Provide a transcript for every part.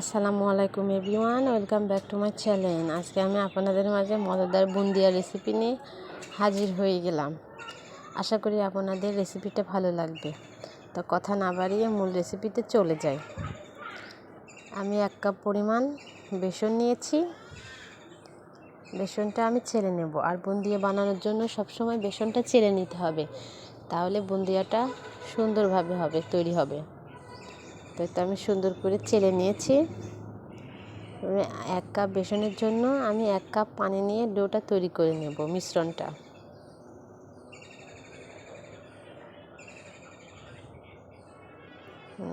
আসসালামু আলাইকুম everyone, welcome back to my channel. আজকে আমি আপনাদের মাঝে মজাদার বুন্দিয়া রেসিপি নিয়ে হাজির হয়ে গেলাম। আশা করি আপনাদের রেসিপিটা ভালো লাগবে। তো কথা না বাড়িয়ে মূল রেসিপিতে চলে যাই। আমি এক কাপ পরিমাণ বেসন নিয়েছি। বেসনটা আমি ছেড়ে নেব। আর বুন্দিয়া বানানোর জন্য সবসময় বেসনটা ছেড়ে নিতে হবে। তাহলে বুন্দিয়াটা সুন্দরভাবে হবে, তৈরি হবে। তো আমি সুন্দর করে চেলে নিয়েছি। এক কাপ বেসনের জন্য আমি এক কাপ পানি নিয়ে ডোটা তৈরি করে নেব মিশ্রণটা।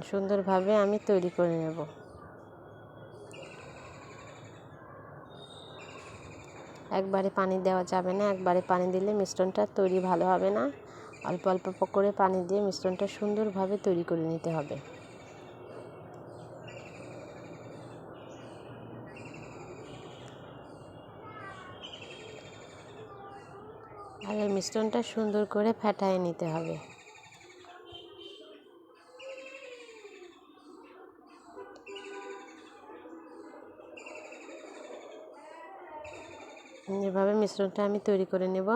সুন্দরভাবে আমি তৈরি করে নেব। একবারে পানি দেওয়া যাবে না, একবারে পানি দিলে মিশ্রণটা তৈরি ভালো হবে না। অল্প অল্প করে পানি দিয়ে মিশ্রণটা সুন্দরভাবে তৈরি করে নিতে হবে। এই মিশ্রণটা সুন্দর করে ফেটায় নিতে হবে। এভাবে মিশ্রণটা আমি তৈরি করে নেব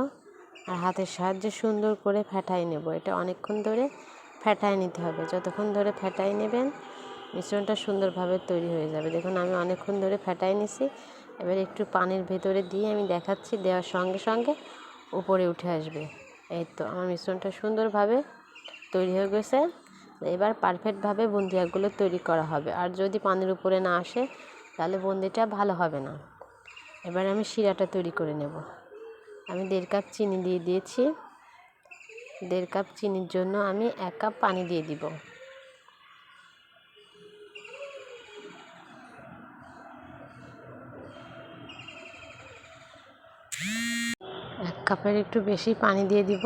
আর হাতের সাহায্যে সুন্দর করে ফেটাই নেব। এটা অনেকক্ষণ ধরে ফেটায় নিতে হবে। যতক্ষণ ধরে ফেটাই নেবেন, মিশ্রণটা সুন্দরভাবে তৈরি হয়ে যাবে। দেখুন, আমি অনেকক্ষণ ধরে ফেটাই নিছি। এবার একটু পানির ভেতরে দিয়ে আমি দেখাচ্ছি, দেওয়ার সঙ্গে সঙ্গে উপরে উঠে আসবে। এই তো আমার মিশ্রণটা সুন্দরভাবে তৈরি হয়ে গেছে। এবার পারফেক্টভাবে বুন্দিয়াগুলো তৈরি করা হবে। আর যদি পানির উপরে না আসে, তাহলে বুন্দিটা ভালো হবে না। এবার আমি শিরাটা তৈরি করে নেব। আমি দেড় কাপ চিনি দিয়ে দিয়েছি। দেড় কাপ চিনির জন্য আমি এক কাপ পানি দিয়ে দিব। এক কাপের একটু বেশি পানি দিয়ে দিব।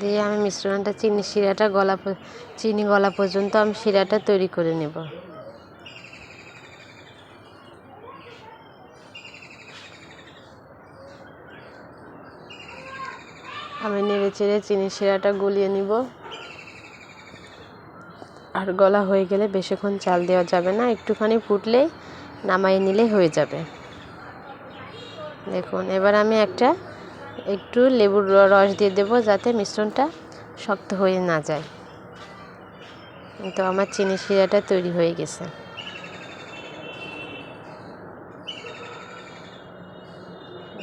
দিয়ে আমি মিশ্রণটা চিনি শিরাটা গলা চিনি গলা পর্যন্ত আমি শিরাটা তৈরি করে নেব। আমি নেড়ে চেড়ে চিনি শিরাটা গলিয়ে নিব। আর গলা হয়ে গেলে বেশিক্ষণ চাল দেওয়া যাবে না, একটুখানি ফুটলেই নামাই নিলে হয়ে যাবে। দেখুন, এবার আমি একটা একটু লেবুর রস দিয়ে দেব যাতে মিশ্রণটা শক্ত হয়ে না যায়। তো আমার চিনি শিরাটা তৈরি হয়ে গেছে।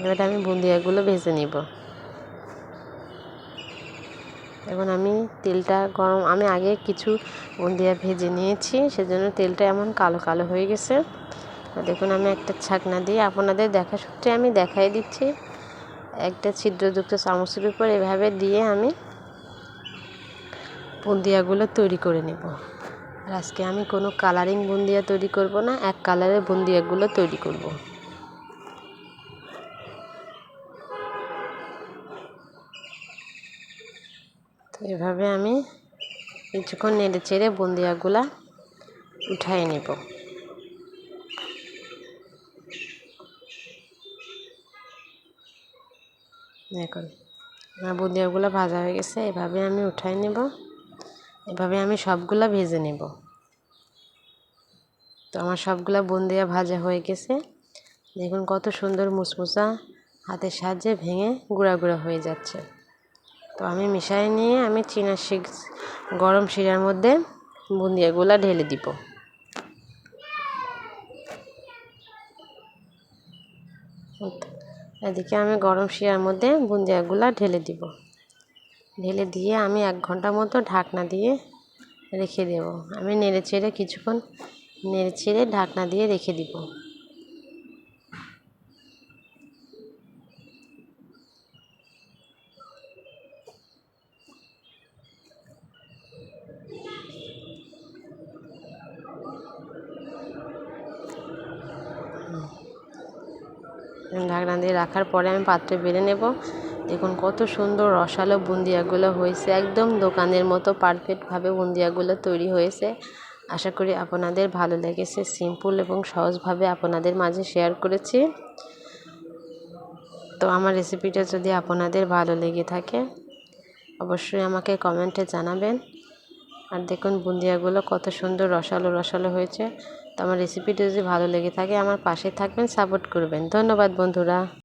এবার আমি বুন্দিয়াগুলো ভেজে নিব। এখন আমি তেলটা গরম, আমি আগে কিছু বুন্দিয়া ভেজে নিয়েছি, সেজন্য তেলটা এমন কালো কালো হয়ে গেছে। দেখুন, আমি একটা ছাকনা দিয়ে আপনাদের দেখা সূত্রে আমি দেখাই দিচ্ছি। একটা ছিদ্রযুক্ত চামচের উপর এভাবে দিয়ে আমি বুন্দিয়াগুলো তৈরি করে নেব। আর আজকে আমি কোনো কালারিং বুন্দিয়া তৈরি করব না, এক কালারের বুন্দিয়াগুলো তৈরি করব। তো এভাবে আমি কিছুক্ষণ নেড়ে চেড়ে বুন্দিয়াগুলা উঠাই নেব। দেখুন আমার বুন্দিয়াগুলো ভাজা হয়ে গেছে, এভাবে আমি উঠাই নেব, এভাবে আমি সবগুলা ভেজে নেব। তো আমার সবগুলো বুন্দিয়া ভাজা হয়ে গেছে। দেখুন কত সুন্দর মুসমুসা হাতের সাহায্যে ভেঙে গুঁড়া গুঁড়া হয়ে যাচ্ছে। তো আমি মিশাই নিয়ে আমি চীনা শিক, গরম শিরার মধ্যে বুন্দিয়াগুলা ঢেলে দিব। এদিকে আমি গরম শিরার মধ্যে বুন্দিয়াগুলা ঢেলে দিব। ঢেলে দিয়ে আমি এক ঘণ্টা মতো ঢাকনা দিয়ে রেখে দেব। আমি নেড়ে চেড়ে কিছুক্ষণ নেড়ে চেড়ে ঢাকনা দিয়ে রেখে দিব। ঢাকনা দিয়ে রাখার পরে আমি পাত্রে বেড়ে নেব। দেখুন কত সুন্দর রসালো বুন্দিয়াগুলো হয়েছে। একদম দোকানের মতো পারফেক্টভাবে বুন্দিয়াগুলো তৈরি হয়েছে। আশা করি আপনাদের ভালো লেগেছে। সিম্পল এবং সহজভাবে আপনাদের মাঝে শেয়ার করেছি। তো আমার রেসিপিটা যদি আপনাদের ভালো লেগে থাকে, অবশ্যই আমাকে কমেন্টে জানাবেন। আর দেখুন বুন্দিয়াগুলো কত সুন্দর রসালো রসালো হয়েছে। তো আমার রেসিপিটা যদি ভালো লেগে থাকে আমার পাশে থাকবেন সাপোর্ট করবেন। ধন্যবাদ বন্ধুরা।